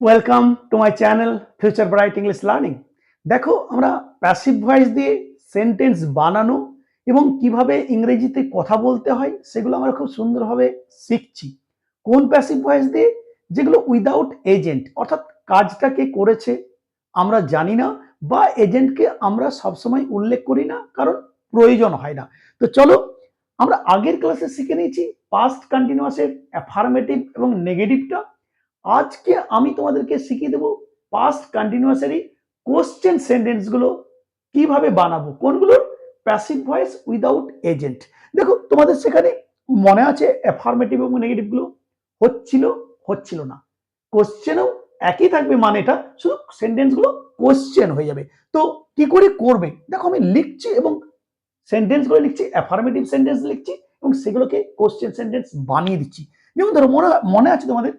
Welcome to my channel future bright English learning দেখো, আমরা passive voice দিয়ে sentence বানানো এবং কীভাবে ইংরেজিতে কথা বলতে হয়, সেগুলো আমরা খুব সুন্দরভাবে শিখছি। কোন প্যাসিভ ভয়েস দিয়ে? যেগুলো উইদাউট এজেন্ট অর্থাৎ কাজটা কে করেছে, আমরা জানি না বা এজেন্টকে আমরা সবসময় উল্লেখ করি না, কারণ প্রয়োজন হয় না। তো চলো, আমরা আগের ক্লাসে শিখে নিয়েছি পাস্ট কন্টিনিউয়াসের অ্যাফার্মেটিভ এবং নেগেটিভটা আজকে আমি তোমাদেরকে শিখিয়ে দেবো পাস্ট কন্টিনিউয়াসেরই কোশ্চেন সেন্টেন্সগুলো কীভাবে বানাবো কোনগুলোর প্যাসিভ ভয়েস উইদাউট এজেন্ট দেখো, তোমাদের সেখানে মনে আছে অ্যাফার্মেটিভ এবং নেগেটিভগুলো হচ্ছিল হচ্ছিল না। কোশ্চেনও একই থাকবে মানেটা, শুধু সেন্টেন্সগুলো কোশ্চেন হয়ে যাবে। তো কি করে করবে? দেখো, আমি লিখছি এবং সেন্টেন্সগুলো লিখছি অ্যাফার্মেটিভ সেন্টেন্স লিখছি এবং সেগুলোকে কোশ্চেন সেন্টেন্স বানিয়ে দিচ্ছি। যেমন ধরো, মনে মনে আছে তোমাদের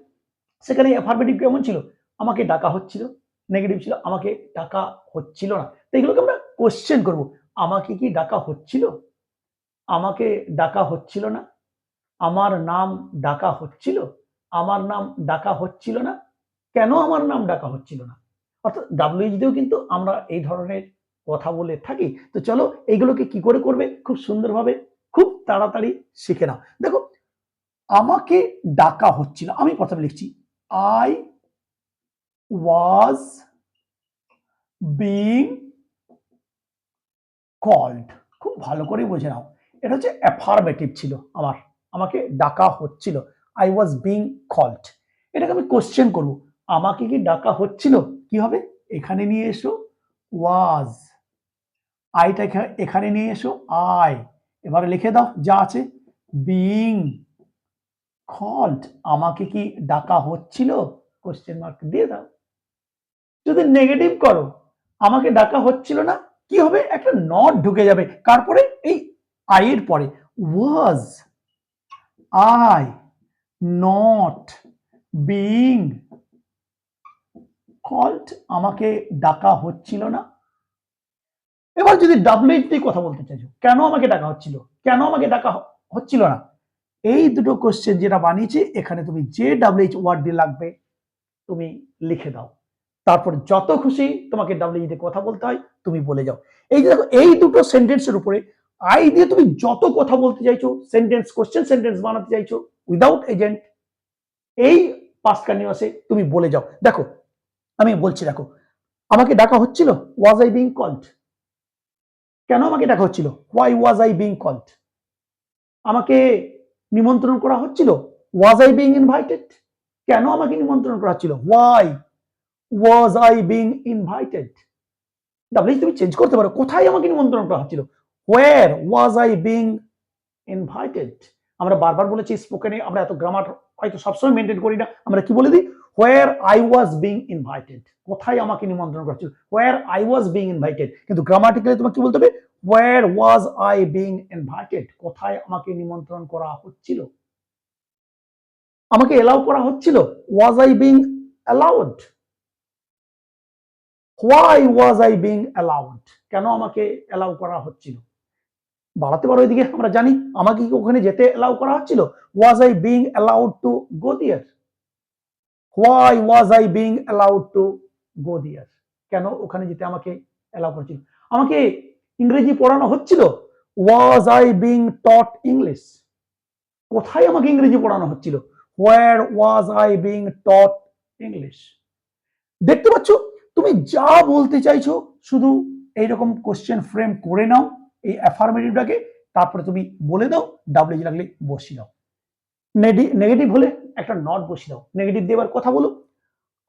সেখানে অ্যাফার্মেটিভ কেমন ছিল? আমাকে ডাকা হচ্ছিল নেগেটিভ ছিল, আমাকে ডাকা হচ্ছিল না। তো এগুলোকে আমরা কোশ্চেন করব। আমাকে কি ডাকা হচ্ছিল? আমাকে ডাকা হচ্ছিল না। আমার নাম ডাকা হচ্ছিল? আমার নাম ডাকা হচ্ছিল না? কেন আমার নাম ডাকা হচ্ছিল না? অর্থাৎ ডাব্লিউএইচডিও কিন্তু আমরা এই ধরনের কথা বলে থাকি। তো চলো এইগুলোকে কি করে করবে? খুব সুন্দরভাবে, খুব তাড়াতাড়ি শিখে নাও। দেখো, আমাকে ডাকা হচ্ছিল, আমি প্রথমে লিখছি আই ওয়াজ বিং কল্ড খুব ভালো করে বুঝে নাও। এটা হচ্ছে অ্যাফার্মেটিভ ছিল আমার। আমাকে ডাকা হচ্ছিল। আই ওয়াজ বিং কল্ড এটাকে আমি কোশ্চেন করব। আমাকে কি ডাকা হচ্ছিল? কি হবে? এখানে নিয়ে এসো। ওয়াজ আইটা এখানে নিয়ে এসো। আই এবারে লিখে দাও যা আছে। বিং কল্ড আমাকে কি ডাকা হচ্ছিল? কোশ্চেন মার্ক দিয়ে দাও। যদি নেগেটিভ করো, আমাকে ডাকা হচ্ছিল না, কি হবে? একটা নট ঢুকে যাবে। তারপরে এই আই এর পরে was I not being called আমাকে ডাকা হচ্ছিল না। এবার যদি ডাব্লিউএইচ দিয়ে কথা বলতে চাইছো, কেন আমাকে ডাকা হচ্ছিল? কেন আমাকে ডাকা হচ্ছিল না? এই দুটো কোশ্চেন যেটা বানিয়েছি, এখানে তুমি যে ডাব্লিউএইচ ওয়ার্ড দিয়ে লাগবে, তুমি লিখে দাও। তারপর যত খুশি তোমাকে ডাব্লিউ দিয়ে কথা বলতে হয়, তুমি বলে যাও। এই যে দেখো, এই দুটো সেন্টেন্সের উপরে আই দিয়ে তুমি যত কথা বলতে চাইছো সেন্টেন্স কোশ্চেন সেন্টেন্স বানাতে চাইছো উইদাউট এজেন্ট এই পাস্ট কন্টিনিউয়াসে তুমি বলে যাও। দেখো, আমি বলছি, দেখো, আমাকে ডাকা হচ্ছিল ওয়াজ আই বিং কল্ড কেন আমাকে ডাকা হচ্ছিল? Why was I being called আমাকে নিমন্ত্রণ করা হচ্ছিল? ওয়াজ আই বিং ইনভাইটেড কেন আমাকে নিমন্ত্রণ করা হচ্ছিল? Why was I being invited W তুমি চেঞ্জ করতে পারো। কোথায় আমাকে নিমন্ত্রণ করা হচ্ছিল? Where was I being invited আমরা বারবার বলেছি স্পোকেনে আমরা এত গ্রামার হয়তো সবসময় মেনটেন করি না। আমরা কি বলে দিই? Where I was being invited কোথায় আমাকে নিমন্ত্রণ করা হচ্ছিল? Where I was being invited কিন্তু গ্রামাটিক্যালি তোমাকে কি বলতে হবে? Where was I being invited কোথায় আমাকে নিমন্ত্রণ করা হচ্ছিল? আমাকে এলাও করা হচ্ছিল? Was I being allowed why was I being allowed কেন আমাকে অ্যালাউ করা হচ্ছিল? বাড়াতে পারো এদিকে, আমরা জানি আমাকে কি ওখানে যেতে অ্যালাউ করা হচ্ছিল? Was I being allowed to go there why was I being allowed to go there কেন ওখানে যেতে আমাকে অ্যালাউ করছিল আমাকে ইংরেজি পড়ানো হচ্ছিল? Was I being taught English কোথায় আমাকে ইংরেজি পড়ানো হচ্ছিল? Where was I being taught English দেখতে পাচ্ছ, তুমি যা বলতে চাইছো, শুধু এইরকম কোশ্চেন ফ্রেম করে নাও, এই অ্যাফার্মেটিভটাকে তারপরে তুমি বলে দাও ডাব্লিউ লাগলে বসিয়ে দাও। নেগেটিভ হলে একটা নট বসিয়ে দাও। নেগেটিভ দিয়ে কথা বলো।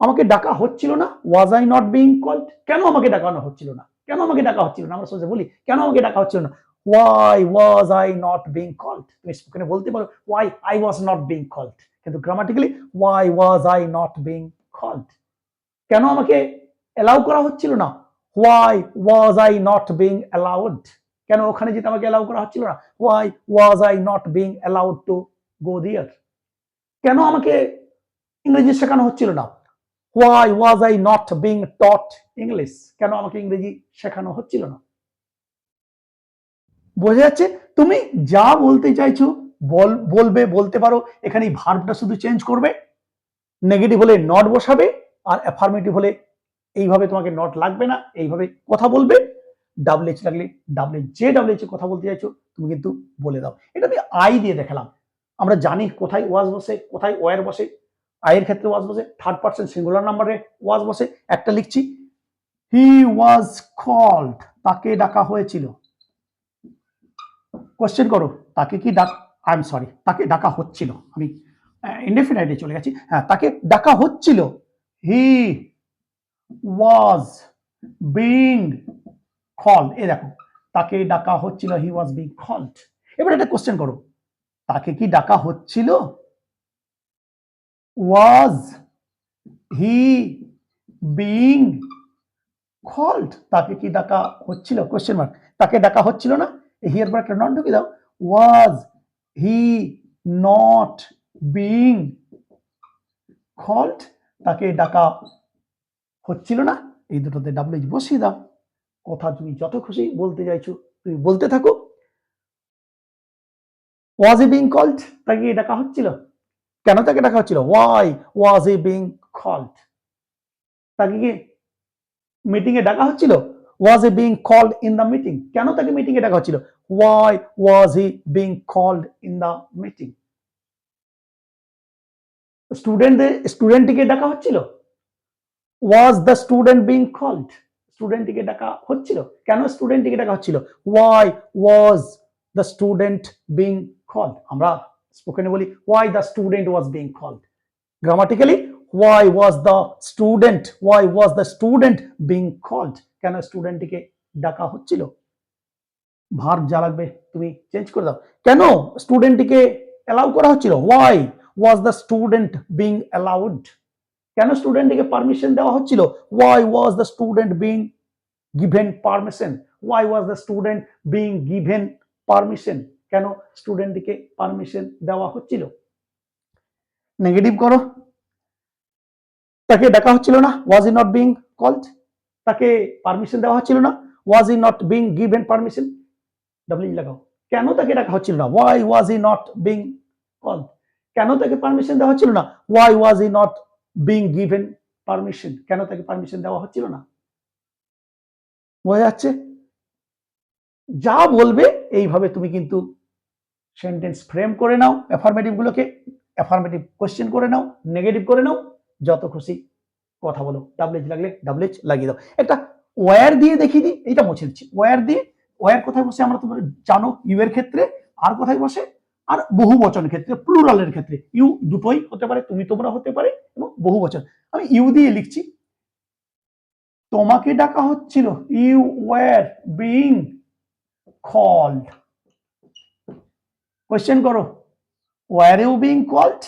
আমাকে ডাকা হচ্ছিল না was I not being called কেন আমাকে ডাকানো হচ্ছিল না? কেন আমাকে ডাকা হচ্ছিল না? আমরা সোজা বলি, কেন আমাকে ডাকা হচ্ছিল না? Why was I not being called তুমি স্পোকেনে বলতে পারো why I was not being called কিন্তু grammatically why was I not being called কেন আমাকে অ্যালাউ করা হচ্ছিল না? Why was I not being allowed কেন ওখানে যেতে আমাকে অ্যালাউ করা হচ্ছিল না? Why was I not being allowed to go there কেন আমাকে ইংরেজি শেখানো হচ্ছিল না? Why was I not being taught English কেন আমাকে ইংরেজি শেখানো হচ্ছিল না? বোঝা যাচ্ছে তুমি যা বলতে চাইছো, বল, বলবে, বলতে পারো, এখানে ভার্বটা শুধু চেঞ্জ করবে নেগেটিভ হলে নট বসাবে, আর অ্যাফার্মেটিভ হলে এইভাবে তোমাকে নট লাগবে না, এইভাবে কথা বলবে। ডাবল এইচ লাগলে ডাবল এইচ যে ডাবল এইচ কথা বলতে চাইছো, তুমি কিন্তু বলে দাও। এটা আমি আই দিয়ে দেখালাম। আমরা জানি কোথায় ওয়াজ বসে, কোথায় ওয়ার বসে আয়ের ক্ষেত্রে ওয়াজ বসে থার্ড পার্সন সিঙ্গুলার নাম্বারে ওয়াজ বসে, একটা লিখছি হি ওয়াজ কল্ড তাকে ডাকা হয়েছিল। কোশ্চেন করো, তাকে কি ডাক আই এম সরি তাকে ডাকা হচ্ছিল। আমি ইনডেফিনাইটলি চলে গেছি। হ্যাঁ তাকে ডাকা হচ্ছিল। হি ওয়াজ বিং কল্ড এ দেখো, তাকে ডাকা হচ্ছিল হি ওয়াজ বিং কল্ড এবার একটা কোশ্চেন করো, তাকে কি ডাকা হচ্ছিল? ওয়াজ হি বিং কল্ড তাকে কি ডাকা হচ্ছিল? কোশ্চেন মার্ক তাকে ডাকা হচ্ছিল না? হিয়ার পর একটা নট ঢুকে দাও? Was he not being called তাকে ডাকা হচ্ছিল না? এই দুটোতে ডাব্লিউ এইচ বসিয়ে দাও। কথা তুমি যত খুশি বলতে চাইছো, তুমি বলতে থাকো। ওয়াজ ই বিং কল্ড তাকে ডাকা হচ্ছিল? কেন তাকে ডাকা হচ্ছিল? Why was he being called তাকে কি মিটিং এ ডাকা হচ্ছিল? Was he being called in the meeting কেন তাকে মিটিং এ ডাকা হচ্ছিল? Why was he being called in the meeting স্টুডেন্টদের স্টুডেন্টটিকে ডাকা হচ্ছিল? Was the student being called স্টুডেন্টটিকে ডাকা হচ্ছিল? কেন স্টুডেন্টটিকে ডাকা হচ্ছিল? Why was the student being called আমরা স্পোকেনে বলি why the student was being called grammatically why was the student why was the student being called কেন স্টুডেন্টটিকে ডাকা হচ্ছিল? ভার্ব যা লাগবে, তুমি চেঞ্জ করে দাও। কেন স্টুডেন্টটিকে অ্যালাউ করা হচ্ছিল? Why was the student being allowed কেন স্টুডেন্টটিকে পারমিশন দেওয়া হচ্ছিল? Why was the student being given permission why was the student being given permission কেন স্টুডেন্টটিকে পারমিশন দেওয়া হচ্ছিল? নেগেটিভ করো। তাকে ডাকা হচ্ছিল না was he not being called তাকে পারমিশন দেওয়া হচ্ছিল না was he not being given permission W লাগাও। কেন তাকে ডাকা হচ্ছিল না? Why was he not being called কেন তাকে পারমিশন দেওয়া হচ্ছিল না? Why was he not being given permission কেন তাকে পারমিশন দেওয়া হচ্ছিল না? বোঝা যাচ্ছে? যা বলবে, এইভাবে তুমি কিন্তু সেন্টেন্স ফ্রেম করে নাও অ্যাফার্মেটিভ গুলোকে অ্যাফার্মেটিভ কোশ্চেন করে নাও নেগেটিভ করে নাও, যত খুশি কথা বলো। ডাবলেজ লাগলে ডাবলেজ লাগিয়ে দাও। একটা ওয়্যার দিয়ে দেখিয়ে দিই এটা মুছে দিচ্ছি। ওয়্যার দিয়ে ওয়্যার কোথায় বসে আমরা তোমরা জানো? ইউ এর ক্ষেত্রে, আর কোথায় বসে? আর বহু বচন ক্ষেত্রে প্লুরালের ক্ষেত্রে। ইউ দুটোই হতে পারে, তুমি তোমরা হতে পারে, এবং বহু বচন আমি ইউ দিয়ে লিখছি, তোমাকে ডাকা হচ্ছিল you were being called question করো ওয়ার ইউ বিং কল্ড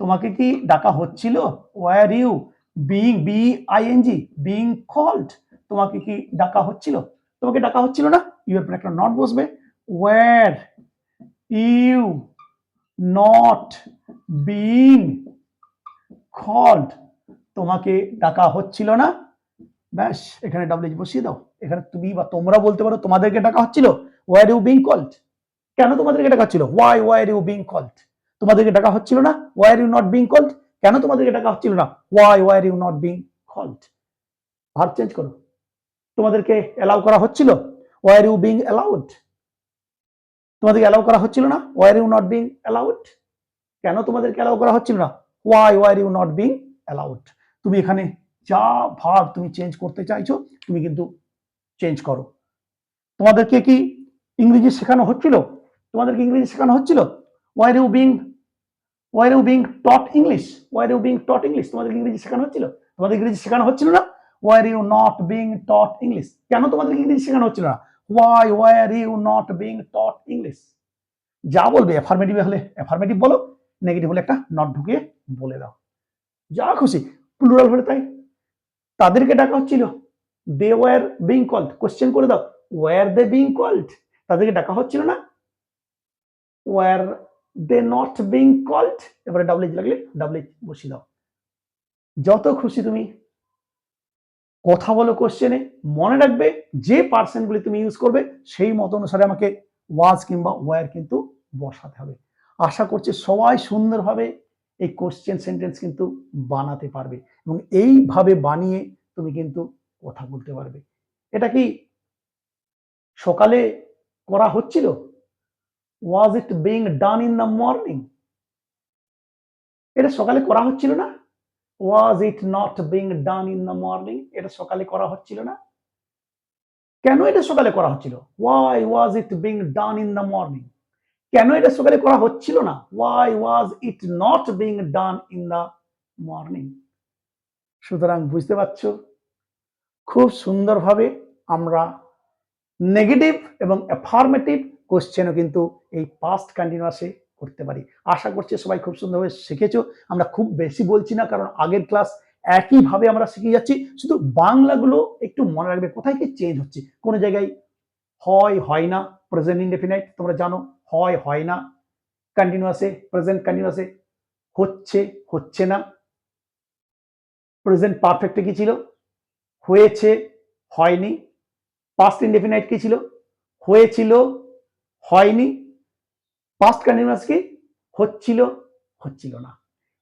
তোমাকে কি ডাকা হচ্ছিল? Were you being B I N G being called তোমাকে কি ডাকা হচ্ছিল? তোমাকে ডাকা হচ্ছিল না? ইউ এর একটা নট বসবে। Were you not being called তোমাকে ডাকা হচ্ছিল না? ব্যাস, এখানে ডাব্লিউ বসিয়ে দাও। এখানে তুমি বা তোমরা বলতে পারো তোমাদেরকে ডাকা হচ্ছিল। ওয়ার ইউ বিং কল্ড কেন তোমাদেরকে ডাকা হচ্ছিল why were you being called তোমাদেরকে ডাকা হচ্ছিল না? Were you not being called কেন তোমাদেরকে ডাকা হচ্ছিল না? Why were you not being called verb change করো। তোমাদেরকে অ্যালাউ করা হচ্ছিল? ওয়ার ইউ বিং অ্যালাউড তোমাদেরকে অ্যালাউ করা হচ্ছিল না? Were you not being allowed কেন তোমাদেরকে অ্যালাউ করা হচ্ছিল না? Why were you not being allowed তুমি এখানে যা ভাব তুমি চেঞ্জ করতে চাইছো, তুমি কিন্তু চেঞ্জ করো। তোমাদেরকে কি ইংরেজি শেখানো হচ্ছিল? তোমাদেরকে ইংরেজি শেখানো হচ্ছিল? Were you being were you being taught English were you being taught English তোমাদের ইংরেজি শেখানো হচ্ছিল? তোমাদের ইংরেজি শেখানো হচ্ছিল না? Were you not being taught English কেন তোমাদের ইংরেজি শেখানো হচ্ছিল না? Why were you not being taught English যা বলবে অ্যাফার্মেটিভ হলে অ্যাফার্মেটিভ বলো নেগেটিভ হলে একটা নট ঢুকিয়ে বলে দাও। যা খুশি প্লুরাল হলে তাই। তাদেরকে ডাকা হচ্ছিল। They were being called question করে দাও। ওয়ার দে বিং কল্ড তাদেরকে ডাকা হচ্ছিল না? Were they not being called এবারে ডাবলেজ লাগলে ডাবলেজ বসিয়ে দাও। যত খুশি তুমি কথা বলো কোশ্চেনে মনে রাখবে যে পার্সেন্টগুলি তুমি ইউজ করবে, সেই মত অনুসারে আমাকে ওয়াজ কিংবা ওয়ার কিন্তু বসাতে হবে। আশা করছি সবাই সুন্দরভাবে এই কোশ্চেন সেন্টেন্স কিন্তু বানাতে পারবে এবং এইভাবে বানিয়ে তুমি কিন্তু কথা বলতে পারবে। এটা কি সকালে করা হচ্ছিল? Was it being done in the morning এটা সকালে করা হচ্ছিল না? Was it not being done in the morning এটা সকালে করা হচ্ছিল না? কেন এটা সকালে করা হচ্ছিল? Why was it being done in the morning কেন এটা সকালে করা হচ্ছিল না? Why was it not being done in the morning সুতরাং বুঝতে পারছ? খুব সুন্দরভাবে আমরা নেগেটিভ এবং অ্যাফার্মেটিভ কোশ্চেনও কিন্তু এই পাস্ট কন্টিনিউয়াসে করতে পারি। আশা করছি সবাই খুব সুন্দরভাবে শিখেছো। আমরা খুব বেশি বলছি না, কারণ আগের ক্লাস একইভাবে আমরা শিখে যাচ্ছি। শুধু বাংলাগুলো একটু মনে রাখবে, কোথায় কি চেঞ্জ হচ্ছে? কোন জায়গায় হয় হয় না প্রেজেন্ট ইনডেফিনাইট তোমরা জানো, হয় হয় না কন্টিনিউয়াসে প্রেজেন্ট কন্টিনিউয়াসে হচ্ছে হচ্ছে না। প্রেজেন্ট পারফেক্টে কি ছিল? হয়েছে, হয়নি। পাস্ট ইনডেফিনাইট কি ছিল? হয়েছিল হয়নি। পাস্ট কন্টিনিউয়াস কি? হচ্ছিল হচ্ছিল না।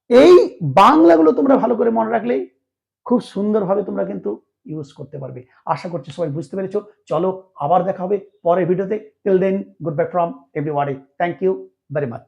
এই বাংলাগুলো তোমরা ভালো করে মনে রাখলেই খুব সুন্দরভাবে তোমরা কিন্তু ইউজ করতে পারবে। আশা করছি সবাই বুঝতে পেরেছ। চলো আবার দেখা হবে পরের ভিডিওতে till then goodbye from everywhere thank you very much